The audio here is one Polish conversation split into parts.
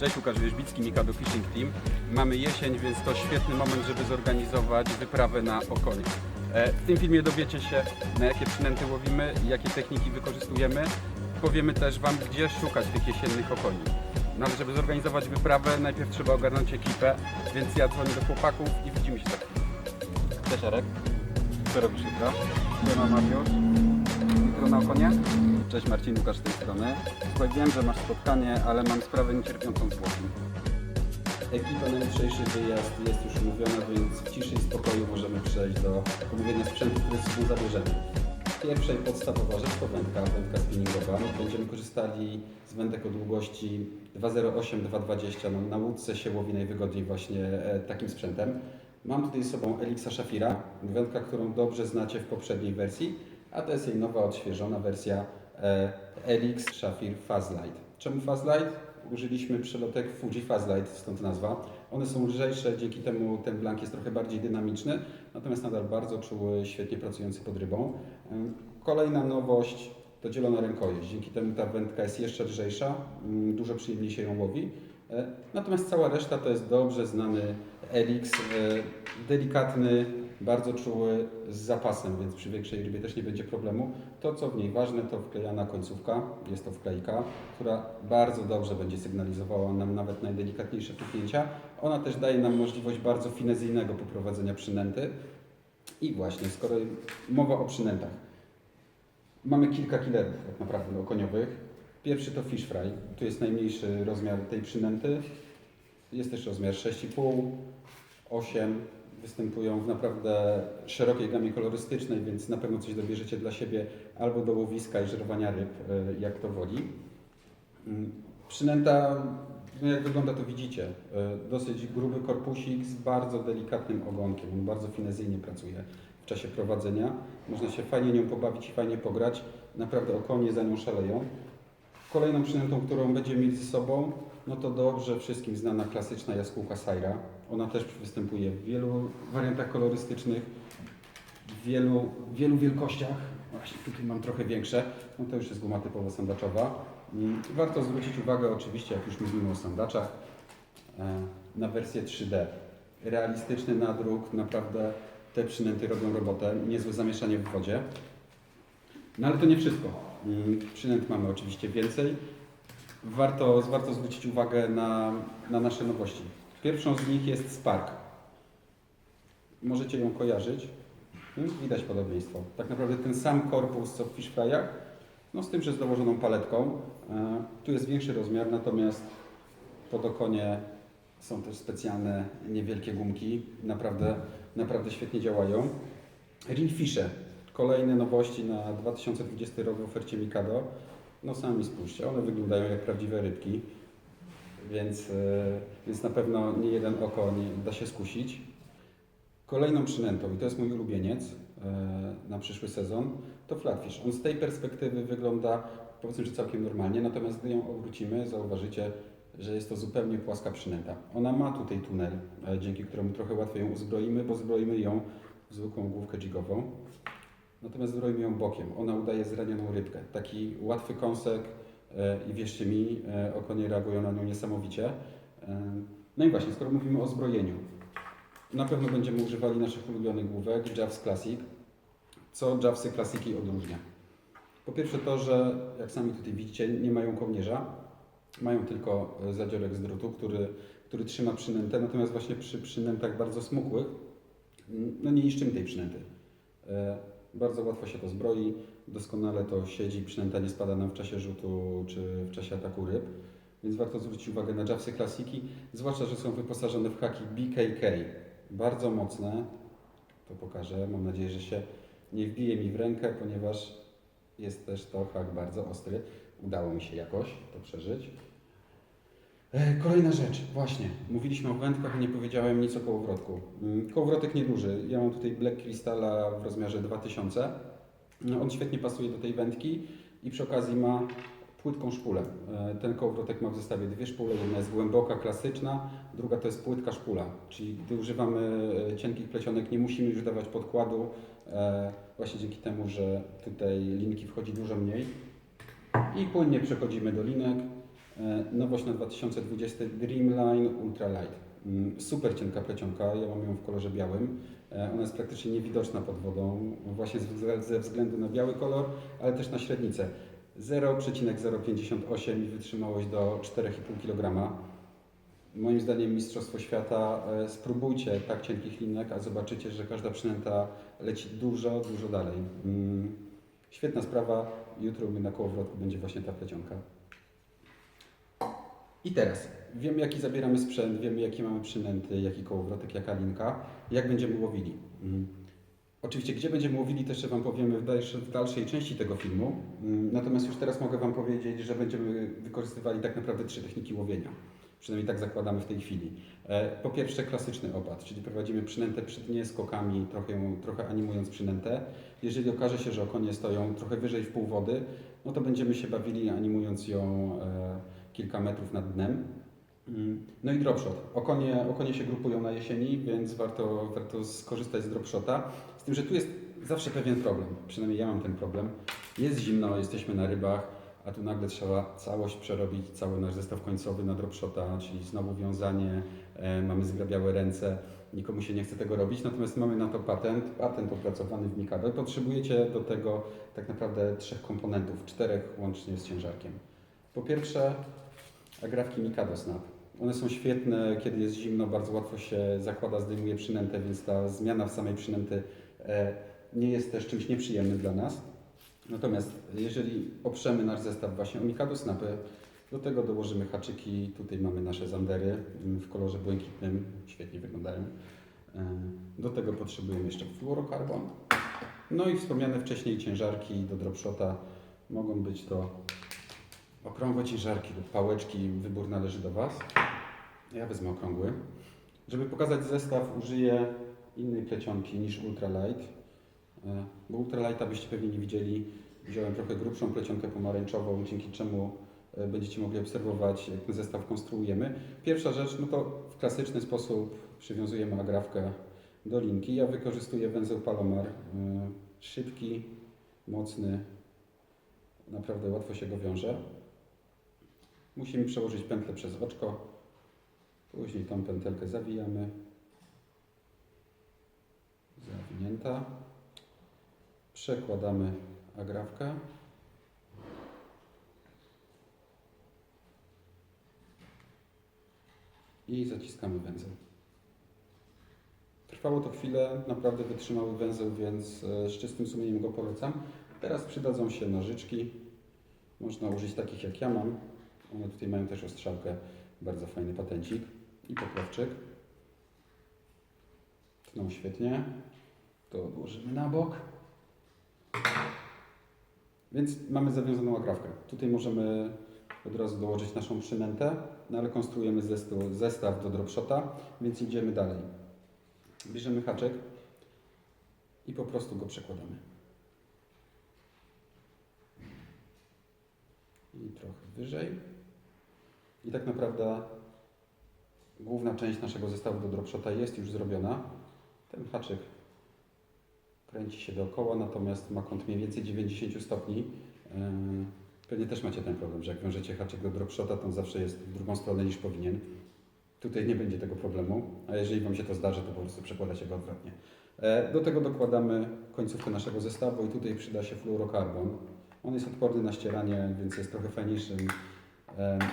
Cześć, Łukasz Wierzbicki, Mikado Fishing Team. Mamy jesień, więc to świetny moment, żeby zorganizować wyprawę na okonie. E, W tym filmie dowiecie się, na jakie przynęty łowimy, jakie techniki wykorzystujemy. Powiemy też Wam, gdzie szukać tych jesiennych okoni. No ale żeby zorganizować wyprawę, najpierw trzeba ogarnąć ekipę, więc ja dzwonię do chłopaków i widzimy się chwilę. Cześć Arek, co robisz jutro? Siema Mariusz, jutro na okonie? Cześć Marcin, Łukasz z tej strony. Słuchaj, wiem, że masz spotkanie, ale mam sprawę niecierpiącą zwłoki. Ekipa na jutrzejszy wyjazd jest już umówiona, więc w ciszy i spokoju możemy przejść do omówienia sprzętu, który z zabierzemy. Pierwsza i podstawowa rzecz to wędka, wędka spinningowa. Będziemy korzystali z wędek o długości 2,08-2,20. No, na łódce się łowi najwygodniej właśnie e, takim sprzętem. Mam tutaj z sobą Elixa Shafira, wędka, którą dobrze znacie w poprzedniej wersji, a to jest jej nowa, odświeżona wersja Elix Shafir Fazlight. Czemu Fazlight? Użyliśmy przelotek Fuji Fazlight, stąd nazwa. One są lżejsze, dzięki temu ten blank jest trochę bardziej dynamiczny, natomiast nadal bardzo czuły, świetnie pracujący pod rybą. Ym, Kolejna nowość to dzielona rękojeść. Dzięki temu ta wędka jest jeszcze lżejsza, ym, dużo przyjemniej się ją łowi. E, Natomiast cała reszta to jest dobrze znany Elix, e, delikatny, bardzo czuły, z zapasem, więc przy większej rybie też nie będzie problemu. To, co w niej ważne, to wklejana końcówka, jest to wklejka, która bardzo dobrze będzie sygnalizowała nam nawet najdelikatniejsze puknięcia. Ona też daje nam możliwość bardzo finezyjnego poprowadzenia przynęty. I właśnie, skoro mowa o przynętach, mamy kilka killerów tak naprawdę okoniowych. Pierwszy to fish fry, tu jest najmniejszy rozmiar tej przynęty. Jest też rozmiar 6,5, 8, występują w naprawdę szerokiej gamie kolorystycznej, więc na pewno coś dobierzecie dla siebie albo do łowiska i żerowania ryb, e, jak to woli. Mm, Przynęta, no jak wygląda to widzicie, e, dosyć gruby korpusik z bardzo delikatnym ogonkiem, on bardzo finezyjnie pracuje w czasie prowadzenia. Można się fajnie nią pobawić i fajnie pograć, naprawdę okonie za nią szaleją. Kolejną przynętą, którą będziemy mieli ze sobą, no to dobrze wszystkim znana klasyczna jaskółka Saira. Ona też występuje w wielu wariantach kolorystycznych, w wielu, wielu wielkościach. Właśnie tutaj mam trochę większe, no to już jest guma typowo sandaczowa. Mm, Warto zwrócić uwagę oczywiście, jak już mówimy o sandaczach, e, na wersję 3D. Realistyczny nadruk, naprawdę te przynęty robią robotę, niezłe zamieszanie w wodzie. No ale to nie wszystko. Mm, Przynęt mamy oczywiście więcej. Warto, warto zwrócić uwagę na, na nasze nowości. Pierwszą z nich jest Spark. Możecie ją kojarzyć. Mm, Widać podobieństwo. Tak naprawdę ten sam korpus co w fish fryach, no z tym, że z dołożoną paletką. E, Tu jest większy rozmiar, natomiast pod okonie są też specjalne niewielkie gumki. Naprawdę, naprawdę świetnie działają. Ringfishe. Kolejne nowości na 2020 rok w ofercie Mikado. No sami spójrzcie, one wyglądają jak prawdziwe rybki, więc, e, więc na pewno nie jeden oko nie da się skusić. Kolejną przynętą, i to jest mój ulubieniec e, na przyszły sezon, to flatfish. On z tej perspektywy wygląda powiedzmy, że całkiem normalnie, natomiast gdy ją obrócimy, zauważycie, że jest to zupełnie płaska przynęta. Ona ma tutaj tunel, e, dzięki któremu trochę łatwiej ją uzbroimy, bo zbroimy ją w zwykłą główkę jigową. Natomiast zbroimy ją bokiem. Ona udaje zranioną rybkę. Taki łatwy kąsek e, i wierzcie mi, e, okonie reagują na nią niesamowicie. E, No i właśnie, skoro mówimy o zbrojeniu, na pewno będziemy używali naszych ulubionych główek Javs Classic. Co Javsy Classiki odróżnia? Po pierwsze to, że jak sami tutaj widzicie, nie mają kołnierza, mają tylko zadziorek z drutu, który, który trzyma przynętę, natomiast właśnie przy przynętach bardzo smukłych, no nie niszczymy tej przynęty. Bardzo łatwo się to zbroi, doskonale to siedzi, przynęta nie spada nam w czasie rzutu czy w czasie ataku ryb, więc warto zwrócić uwagę na Javsy Klasiki, zwłaszcza, że są wyposażone w haki BKK, bardzo mocne, to pokażę, mam nadzieję, że się nie wbije mi w rękę, ponieważ jest też to hak bardzo ostry, udało mi się jakoś to przeżyć. E, Kolejna rzecz, właśnie, mówiliśmy o wędkach, a nie powiedziałem nic o kołowrotku. Mm, Kołowrotek nieduży, ja mam tutaj Black Crystala w rozmiarze 2000. No, On świetnie pasuje do tej wędki i przy okazji ma płytką szpulę. E, Ten kołowrotek ma w zestawie dwie szpule, jedna jest głęboka, klasyczna, druga to jest płytka szpula, czyli gdy używamy e, cienkich plecionek nie musimy już dawać podkładu, właśnie dzięki temu, że tutaj linki wchodzi dużo mniej i płynnie przechodzimy do linek. E, Nowość na 2020 Dreamline Ultralight. Mm, Super cienka plecionka, ja mam ją w kolorze białym. E, Ona jest praktycznie niewidoczna pod wodą, właśnie ze wzglę- ze względu na biały kolor, ale też na średnicę. 0,058 i wytrzymałość do 4,5 kg. Moim zdaniem Mistrzostwo Świata. E, Spróbujcie tak cienkich linek, a zobaczycie, że każda przynęta leci dużo, dużo dalej. Mm, Świetna sprawa. Jutro na kołowrotku będzie właśnie ta plecionka. I teraz wiemy, jaki zabieramy sprzęt, wiemy, jakie mamy przynęty, jaki kołowrotek, jaka linka, jak będziemy łowili. Mm. Oczywiście, gdzie będziemy łowili, też Wam powiemy w dalszej, w dalszej części tego filmu. Mm, Natomiast już teraz mogę Wam powiedzieć, że będziemy wykorzystywali tak naprawdę trzy techniki łowienia. Przynajmniej tak zakładamy w tej chwili. E, Po pierwsze klasyczny opad, czyli prowadzimy przynętę przy dnie skokami, trochę, trochę animując przynętę. Jeżeli okaże się, że okonie stoją trochę wyżej w pół wody, no to będziemy się bawili animując ją e, kilka metrów nad dnem. Mm, No i dropshot. Okonie, okonie się grupują na jesieni, więc warto, warto skorzystać z dropshota. Z tym, że tu jest zawsze pewien problem. Przynajmniej ja mam ten problem. Jest zimno, jesteśmy na rybach, a tu nagle trzeba całość przerobić, cały nasz zestaw końcowy na dropshota, czyli znowu wiązanie, e, mamy zgrabiałe ręce. Nikomu się nie chce tego robić, natomiast mamy na to patent, patent opracowany w Mikado. Potrzebujecie do tego tak naprawdę trzech komponentów, czterech łącznie z ciężarkiem. Po pierwsze, agrafki Mikado Snap. One są świetne, kiedy jest zimno, bardzo łatwo się zakłada, zdejmuje przynętę, więc ta zmiana w samej przynęty e, nie jest też czymś nieprzyjemnym dla nas. Natomiast jeżeli oprzemy nasz zestaw właśnie o Mikado Snapy, do tego dołożymy haczyki, tutaj mamy nasze zandery mm, w kolorze błękitnym, świetnie wyglądają. E, Do tego potrzebujemy jeszcze fluorokarbon. No i wspomniane wcześniej ciężarki do dropshota. Mogą być to okrągłe ciężarki lub pałeczki, wybór należy do Was. Ja wezmę okrągły. Żeby pokazać zestaw, użyję innej plecionki niż Ultralight. E, Bo Ultralighta byście pewnie nie widzieli. Wziąłem trochę grubszą plecionkę pomarańczową, dzięki czemu e, będziecie mogli obserwować, jak ten zestaw konstruujemy. Pierwsza rzecz, no to w klasyczny sposób przywiązujemy agrafkę do linki. Ja wykorzystuję węzeł Palomar. e, Szybki, mocny, naprawdę łatwo się go wiąże. Musimy przełożyć pętlę przez oczko. Później tą pętelkę zawijamy. Zawinięta. Przekładamy agrafkę. I zaciskamy węzeł. Trwało to chwilę, naprawdę wytrzymały węzeł, więc e, z czystym sumieniem go polecam. Teraz przydadzą się nożyczki. Można użyć takich jak ja mam. One tutaj mają też ostrzałkę, bardzo fajny patencik i poprawczyk. Tną świetnie. To odłożymy na bok. Więc mamy zawiązaną agrafkę. Tutaj możemy od razu dołożyć naszą przynętę, no ale konstruujemy zestu- zestaw do dropshota, więc idziemy dalej. Bierzemy haczek i po prostu go przekładamy. I trochę wyżej. I tak naprawdę główna część naszego zestawu do dropshota jest już zrobiona. Ten haczyk kręci się dookoła, natomiast ma kąt mniej więcej 90 stopni. Yy, Pewnie też macie ten problem, że jak wiążecie haczyk do dropshota, to on zawsze jest w drugą stronę niż powinien. Tutaj nie będzie tego problemu, a jeżeli Wam się to zdarzy, to po prostu przekładacie go odwrotnie. E, Do tego dokładamy końcówkę naszego zestawu i tutaj przyda się fluorokarbon. On jest odporny na ścieranie, więc jest trochę fajniejszym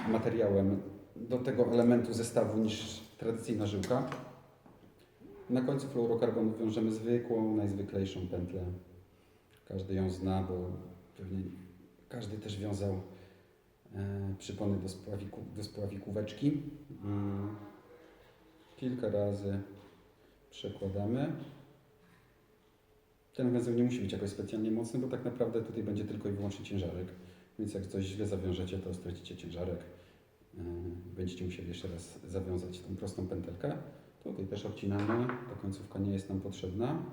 materiałem do tego elementu zestawu niż tradycyjna żyłka. Na końcu fluorokarbonu wiążemy zwykłą, najzwyklejszą pętlę. Każdy ją zna, bo pewnie każdy też wiązał e, przypony do, spławiku, do spławikóweczki. Mm. Kilka razy przekładamy. Ten węzeł nie musi być jakoś specjalnie mocny, bo tak naprawdę tutaj będzie tylko i wyłącznie ciężarek. Więc jak coś źle zawiążecie, to stracicie ciężarek. E, Będziecie musieli jeszcze raz zawiązać tą prostą pętelkę. Tutaj też obcinamy, ta końcówka nie jest nam potrzebna.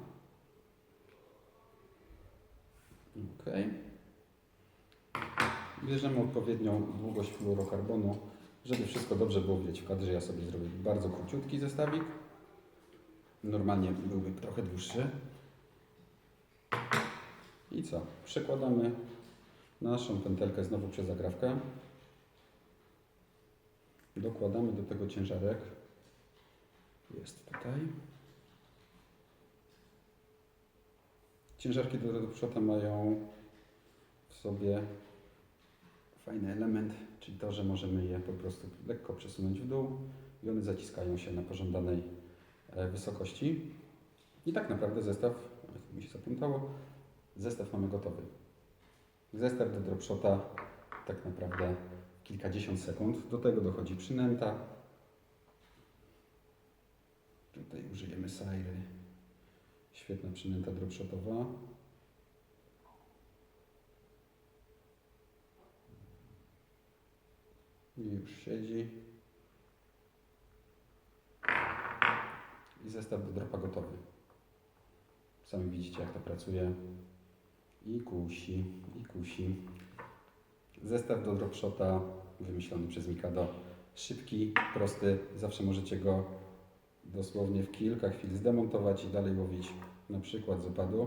Ok. Bierzemy odpowiednią długość fluorokarbonu, żeby wszystko dobrze było widać w kadrze. Ja sobie zrobię bardzo króciutki zestawik. Normalnie byłby trochę dłuższy. I co? Przekładamy naszą pętelkę znowu przez agrawkę. Dokładamy do tego ciężarek. Jest tutaj. Ciężarki do przota mają w sobie fajny element, czyli to, że możemy je po prostu lekko przesunąć w dół i one zaciskają się na pożądanej e, wysokości. I tak naprawdę zestaw, mi się zapamiętało, zestaw mamy gotowy. Zestaw do dropshota tak naprawdę kilkadziesiąt sekund. Do tego dochodzi przynęta. Tutaj użyjemy Sairy. Świetna przynęta dropshotowa. I już siedzi. I zestaw do dropa gotowy. Sami widzicie jak to pracuje. I kusi, i kusi. Zestaw do dropshota wymyślony przez Mikado. Szybki, prosty. Zawsze możecie go dosłownie w kilka chwil zdemontować i dalej łowić na przykład z opadu.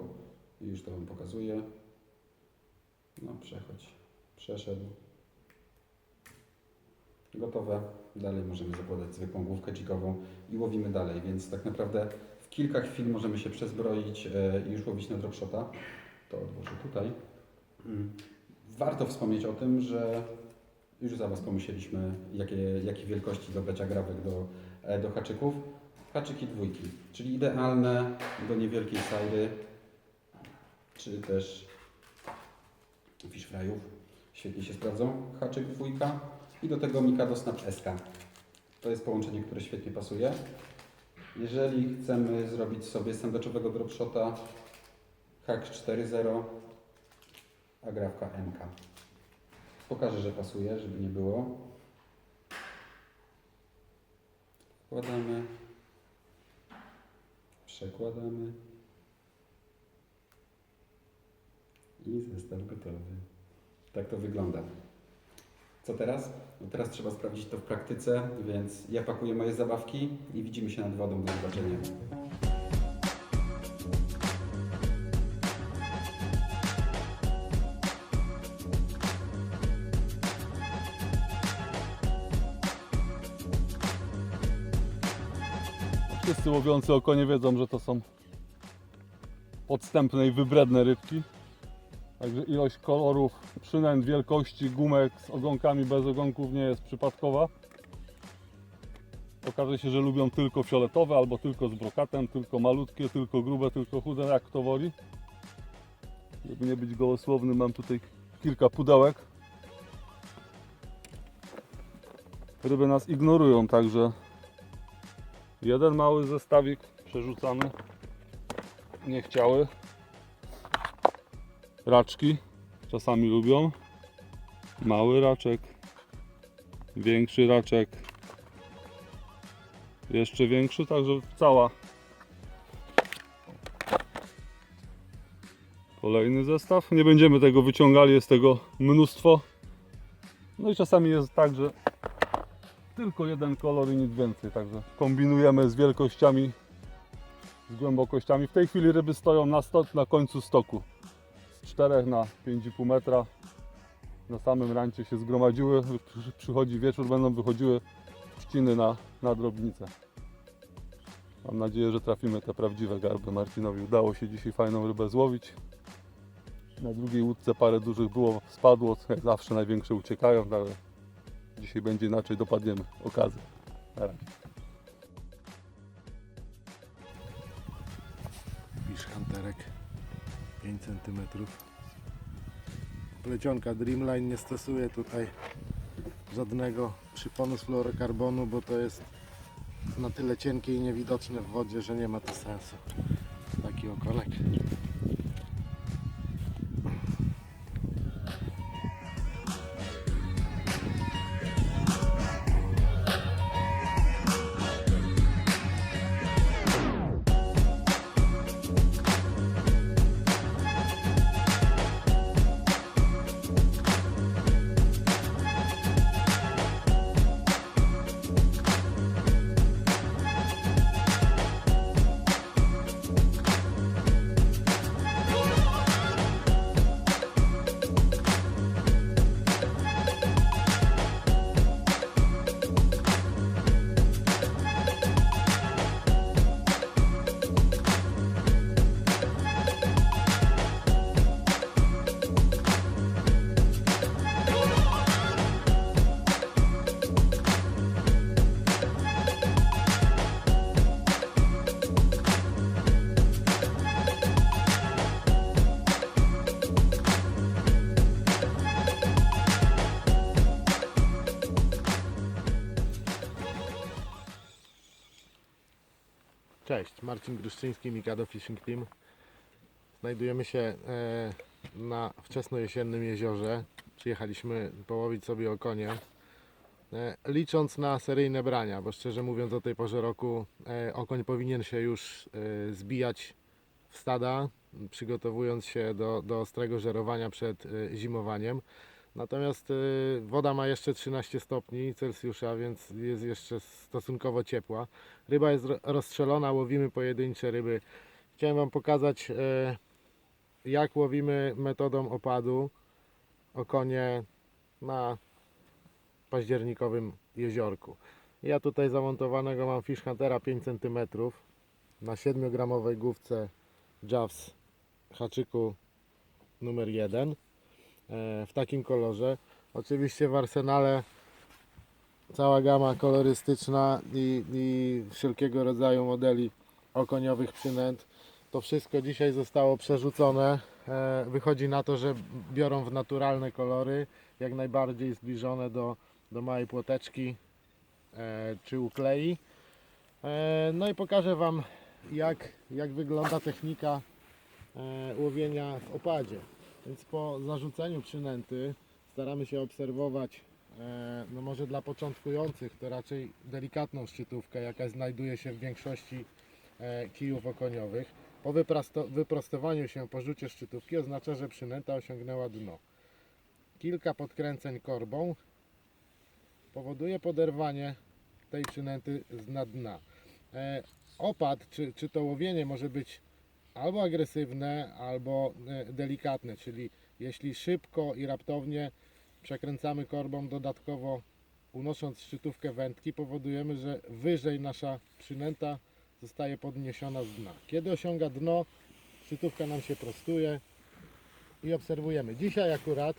Już to Wam pokazuję. No przechodź. Przeszedł. Gotowe. Dalej możemy zakładać zwykłą główkę dzikową i łowimy dalej, więc tak naprawdę w kilka chwil możemy się przezbroić e, i już łowić na dropshota. To odłożę tutaj. Warto wspomnieć o tym, że już za Was pomyśleliśmy, jakie, jakie wielkości dobrać agrawek do, e, do haczyków. Haczyki dwójki, czyli idealne do niewielkiej sajry, czy też fish fryów. Świetnie się sprawdzą. Haczyk dwójka i do tego Mikado Snap SK. To jest połączenie, które świetnie pasuje. Jeżeli chcemy zrobić sobie sandwichowego dropshota, Hack 4.0, agrawka MK. Pokażę, że pasuje, żeby nie było. Wkładamy. Przekładamy. I zestaw gotowy. Tak to wygląda. Co teraz? No teraz trzeba sprawdzić to w praktyce, więc ja pakuję moje zabawki i widzimy się nad wodą. Do zobaczenia. Wszyscy łowiący oko nie wiedzą, że to są podstępne i wybredne rybki. Także ilość kolorów, przynęt, wielkości, gumek z ogonkami, bez ogonków nie jest przypadkowa. Okaże się, że lubią tylko fioletowe, albo tylko z brokatem, tylko malutkie, tylko grube, tylko chude, jak kto woli. Żeby nie być gołosłowny, mam tutaj kilka pudełek. Ryby nas ignorują, także Jeden mały zestawik przerzucany. Nie chciały. Raczki czasami lubią. Mały raczek. Większy raczek. Jeszcze większy, także cała. Kolejny zestaw. Nie będziemy tego wyciągali, jest tego mnóstwo. No i czasami jest tak, że tylko jeden kolor i nic więcej, także kombinujemy z wielkościami, z głębokościami. W tej chwili ryby stoją na, stok, na końcu stoku, z 4 na 5,5 metra. Na samym rancie się zgromadziły, Przy- przychodzi wieczór, będą wychodziły trzciny na, na drobnicę. Mam nadzieję, że trafimy te prawdziwe garby. Marcinowi udało się dzisiaj fajną rybę złowić. Na drugiej łódce parę dużych było, spadło, jak zawsze największe uciekają, ale Dzisiaj będzie inaczej, dopadniemy okazję. Na razie. Fish Hunterek 5 cm. Plecionka Dreamline nie stosuje tutaj żadnego przyponu z fluorokarbonu, bo to jest na tyle cienkie i niewidoczne w wodzie, że nie ma to sensu. Taki okonek. Marcin Gruszczyński, Mikado Fishing Team. Znajdujemy się e, na wczesnojesiennym jeziorze. Przyjechaliśmy połowić sobie okonie. E, licząc na seryjne brania, bo szczerze mówiąc o tej porze roku e, okoń powinien się już zbijać w stada, przygotowując się do, do ostrego żerowania przed zimowaniem. Natomiast e, woda ma jeszcze 13 stopni Celsjusza, więc jest jeszcze stosunkowo ciepła. Ryba jest ro- rozstrzelona, łowimy pojedyncze ryby. Chciałem Wam pokazać, e, jak łowimy metodą opadu okonie na październikowym jeziorku. Ja tutaj zamontowanego mam Fish Huntera 5 cm na 7-gramowej główce Javs haczyku numer 1 e, w takim kolorze. Oczywiście w arsenale cała gama kolorystyczna i, i wszelkiego rodzaju modeli okoniowych przynęt. To wszystko dzisiaj zostało przerzucone. E, Wychodzi na to, że biorą w naturalne kolory, jak najbardziej zbliżone do, do małej płoteczki e, czy uklei. E, No i pokażę Wam, jak, jak wygląda technika e, łowienia w opadzie. Więc po zarzuceniu przynęty staramy się obserwować, e, no może dla początkujących to raczej delikatną szczytówkę, jaka znajduje się w większości e, kijów okoniowych. Po wyprostowaniu się po rzucie szczytówki oznacza, że przynęta osiągnęła dno. Kilka podkręceń korbą powoduje poderwanie tej przynęty z na dna. E, opad, czy, czy to łowienie może być albo agresywne, albo e, delikatne, czyli jeśli szybko i raptownie przekręcamy korbą dodatkowo unosząc szczytówkę wędki, powodujemy, że wyżej nasza przynęta zostaje podniesiona z dna. Kiedy osiąga dno, szczytówka nam się prostuje i obserwujemy. Dzisiaj akurat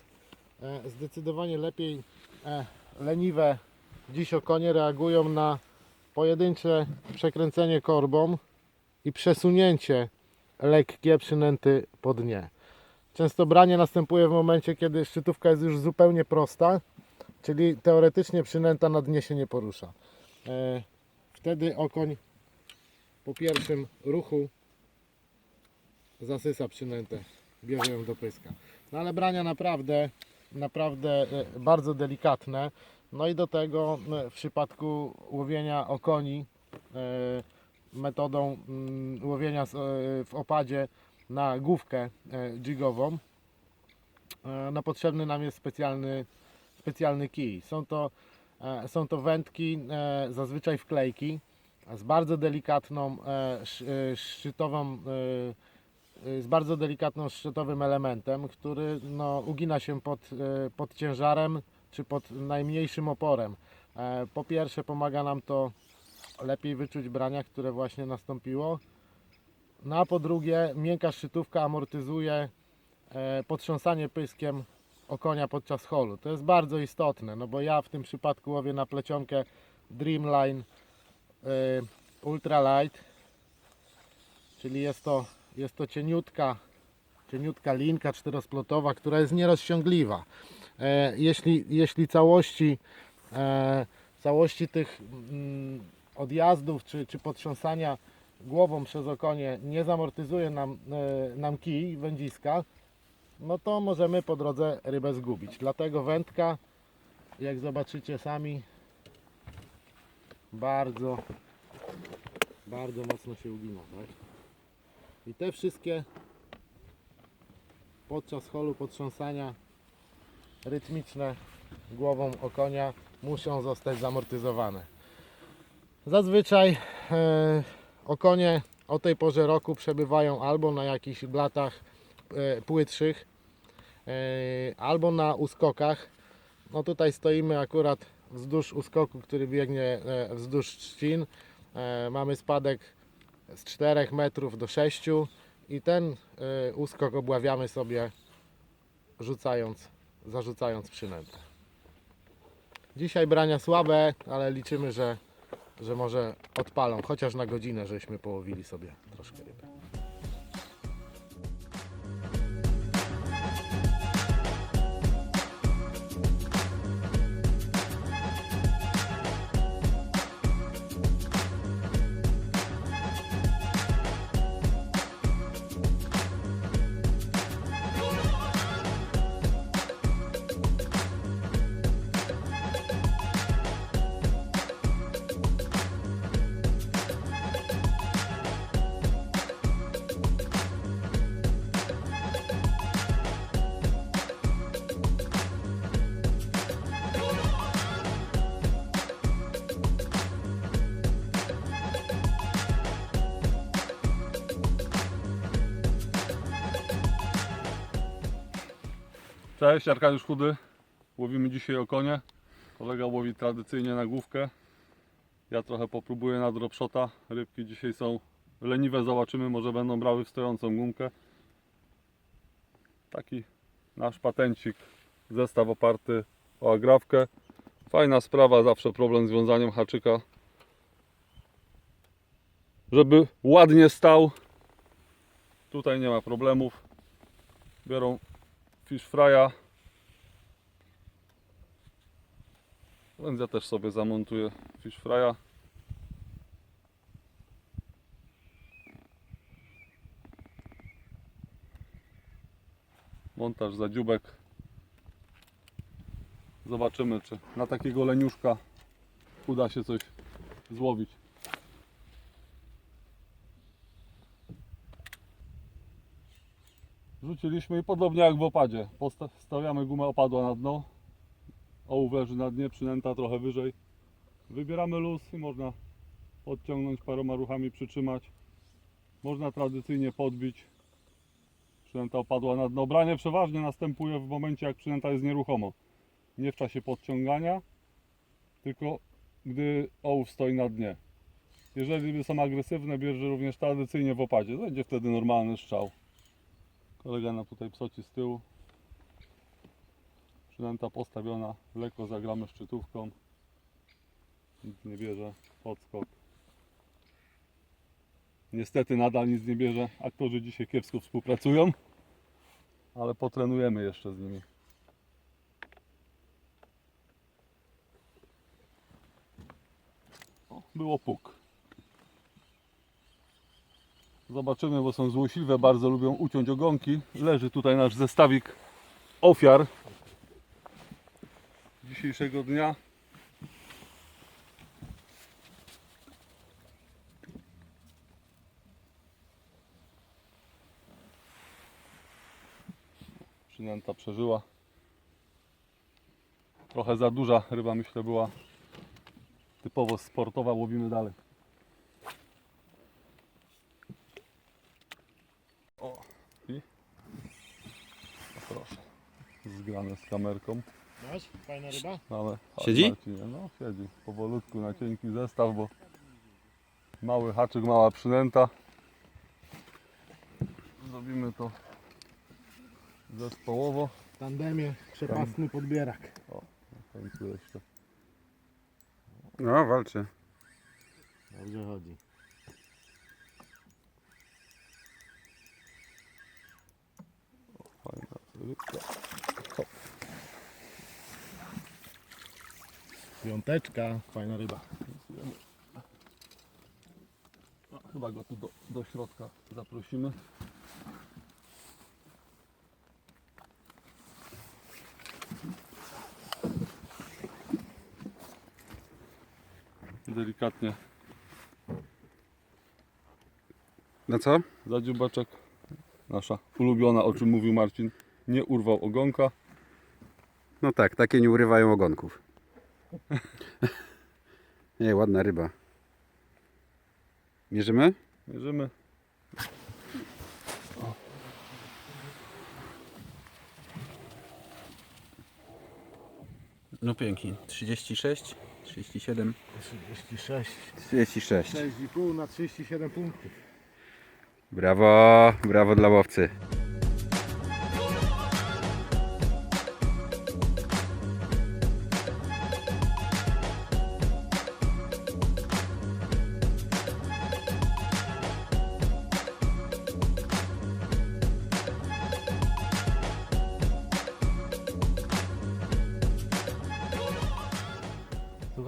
e, zdecydowanie lepiej e, leniwe dziś okonie reagują na pojedyncze przekręcenie korbą i przesunięcie lekkie przynęty po dnie. Często branie następuje w momencie, kiedy szczytówka jest już zupełnie prosta, czyli teoretycznie przynęta na dnie się nie porusza. E, Wtedy okoń po pierwszym ruchu zasysa przynętę, bierze ją do pyska. No ale brania naprawdę, naprawdę e, bardzo delikatne. No i do tego w przypadku łowienia okoni e, metodą mm, łowienia e, w opadzie na główkę e, jigową e, no potrzebny nam jest specjalny, specjalny kij. Są to, e, są to wędki, e, zazwyczaj wklejki, z bardzo delikatną e, sz- e, szczytową, e, e, z bardzo delikatną szczytowym elementem, który no, ugina się pod, e, pod ciężarem czy pod najmniejszym oporem. E, Po pierwsze pomaga nam to lepiej wyczuć brania, które właśnie nastąpiło. No a po drugie, miękka szczytówka amortyzuje e, potrząsanie pyskiem okonia podczas holu. To jest bardzo istotne, no bo ja w tym przypadku łowię na plecionkę Dreamline e, Ultralight, czyli jest to, jest to cieniutka, cieniutka linka czterosplotowa, która jest nierozciągliwa. E, jeśli, jeśli całości, całości tych mm, odjazdów czy, czy potrząsania głową przez okonie nie zamortyzuje nam, e, nam kij, wędziska, no to możemy po drodze rybę zgubić. Dlatego wędka, jak zobaczycie sami, bardzo, bardzo mocno się ugina. Tak? I te wszystkie podczas holu potrząsania rytmiczne głową okonia muszą zostać zamortyzowane. Zazwyczaj e, okonie o tej porze roku przebywają albo na jakichś blatach e, płytszych, e, albo na uskokach. No tutaj stoimy akurat wzdłuż uskoku, który biegnie e, wzdłuż trzcin. E, mamy spadek z 4 metrów do 6 i ten e, uskok obławiamy sobie rzucając, zarzucając przynętę. Dzisiaj brania słabe, ale liczymy, że że może odpalą, chociaż na godzinę, żeśmy połowili sobie troszkę ryby. Cześć, Arkadiusz Chudy. Łowimy dzisiaj okonie. Kolega łowi tradycyjnie na główkę. Ja trochę popróbuję na dropshota. Rybki dzisiaj są leniwe, zobaczymy, może będą brały w stojącą gumkę. Taki nasz patencik, zestaw oparty o agrawkę. Fajna sprawa, zawsze problem z wiązaniem haczyka. Żeby ładnie stał, tutaj nie ma problemów. Biorą fish frya. Więc ja też sobie zamontuję fish frya. Montaż za dziubek. Zobaczymy, czy na takiego leniuszka uda się coś złowić. Rzuciliśmy i podobnie jak w opadzie. Stawiamy gumę opadła na dno. Ołów leży na dnie, przynęta trochę wyżej. Wybieramy luz i można podciągnąć paroma ruchami, przytrzymać. Można tradycyjnie podbić. Przynęta opadła na dno. Branie przeważnie następuje w momencie jak przynęta jest nieruchomo. Nie w czasie podciągania, tylko gdy ołów stoi na dnie. Jeżeli są agresywne, bierze również tradycyjnie w opadzie. Będzie wtedy normalny strzał. Kolega nam tutaj psoci z tyłu. Przynęta postawiona, lekko zagramy szczytówką. Nic nie bierze, podskok. Niestety nadal nic nie bierze. Aktorzy dzisiaj kiepsko współpracują, ale potrenujemy jeszcze z nimi. O, było puk. Zobaczymy, bo są złośliwe, bardzo lubią uciąć ogonki. Leży tutaj nasz zestawik ofiar dzisiejszego dnia. Przynęta przeżyła. Trochę za duża ryba myślę była typowo sportowa, łowimy dalej. O, i o, proszę, zgrane z kamerką. Masz? Fajna ryba? Mamy, chodź, Siedzi? Marcinie, no siedzi, powolutku na cienki zestaw, bo mały haczyk, mała przynęta. Zrobimy to zespołowo. W tandemie przepasny podbierak. W końcu jeszcze. No, walczy. Dobrze chodzi. Fajna rybka. Piąteczka, fajna ryba. No, chyba go tu do, do środka zaprosimy. Delikatnie No co? za dziubaczek. Nasza ulubiona, o czym mówił Marcin, nie urwał ogonka. No tak, takie nie urywają ogonków. Nie, ładna ryba. Mierzymy? Mierzymy. No pięknie. 36, 37, 36. 36. 6,5 na 37 punktów. Brawo, brawo dla łowcy.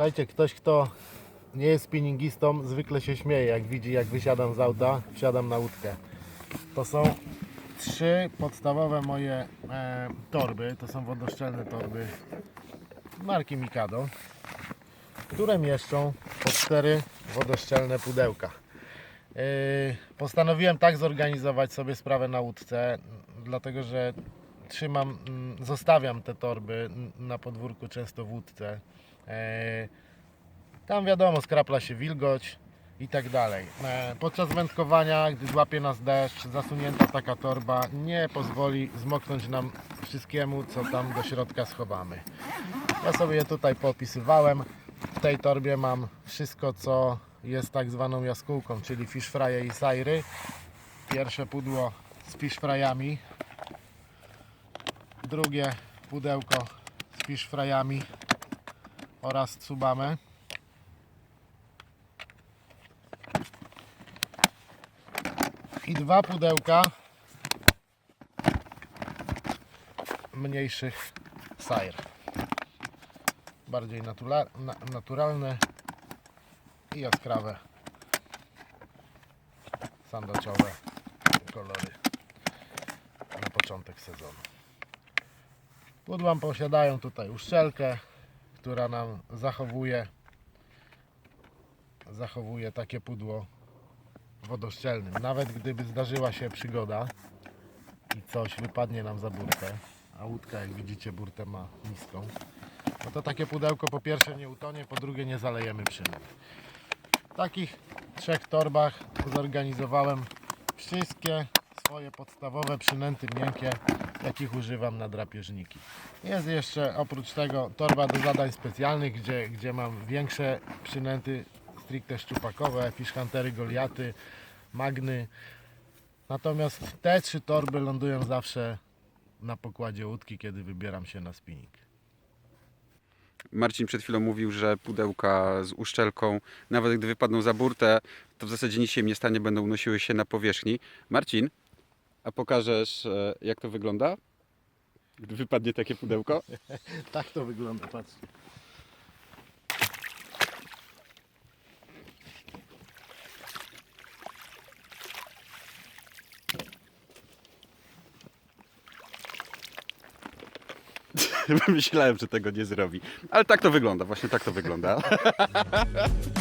Słuchajcie, ktoś kto nie jest spinningistą zwykle się śmieje jak widzi jak wysiadam z auta, wsiadam na łódkę. To są trzy podstawowe moje e, torby, to są wodoszczelne torby marki Mikado, które mieszczą po cztery wodoszczelne pudełka. Yy, postanowiłem tak zorganizować sobie sprawę na łódce, dlatego że trzymam, mm, zostawiam te torby na podwórku często w łódce. Yy, Tam wiadomo, skrapla się wilgoć, i tak dalej. E, Podczas wędkowania, gdy złapie nas deszcz, zasunięta taka torba nie pozwoli zmoknąć nam wszystkiemu, co tam do środka schowamy. Ja sobie je tutaj popisywałem. W tej torbie mam wszystko, co jest tak zwaną jaskółką, czyli fish i sajry. Pierwsze pudło z fish. Drugie pudełko z fish oraz tsubame. I dwa pudełka mniejszych sajr. Bardziej natula- na, naturalne i jaskrawe sandaciowe kolory na początek sezonu. Pudła posiadają tutaj uszczelkę, która nam zachowuje zachowuje takie pudło wodoszczelnym. Nawet gdyby zdarzyła się przygoda i coś wypadnie nam za burtę, a łódka jak widzicie burtę ma niską, no to takie pudełko po pierwsze nie utonie, po drugie nie zalejemy przynęt. W takich trzech torbach zorganizowałem wszystkie swoje podstawowe przynęty miękkie, jakich używam na drapieżniki. Jest jeszcze oprócz tego torba do zadań specjalnych, gdzie, gdzie mam większe przynęty stricte szczupakowe, fish huntery, goliaty, magny. Natomiast te trzy torby lądują zawsze na pokładzie łódki, kiedy wybieram się na spinning. Marcin przed chwilą mówił, że pudełka z uszczelką, nawet gdy wypadną za burtę, to w zasadzie nic się im nie stanie, będą unosiły się na powierzchni. Marcin, a pokażesz e, jak to wygląda? Gdy wypadnie takie pudełko? Tak to wygląda, patrzcie. Myślałem, że tego nie zrobi. Ale tak to wygląda, właśnie tak to wygląda.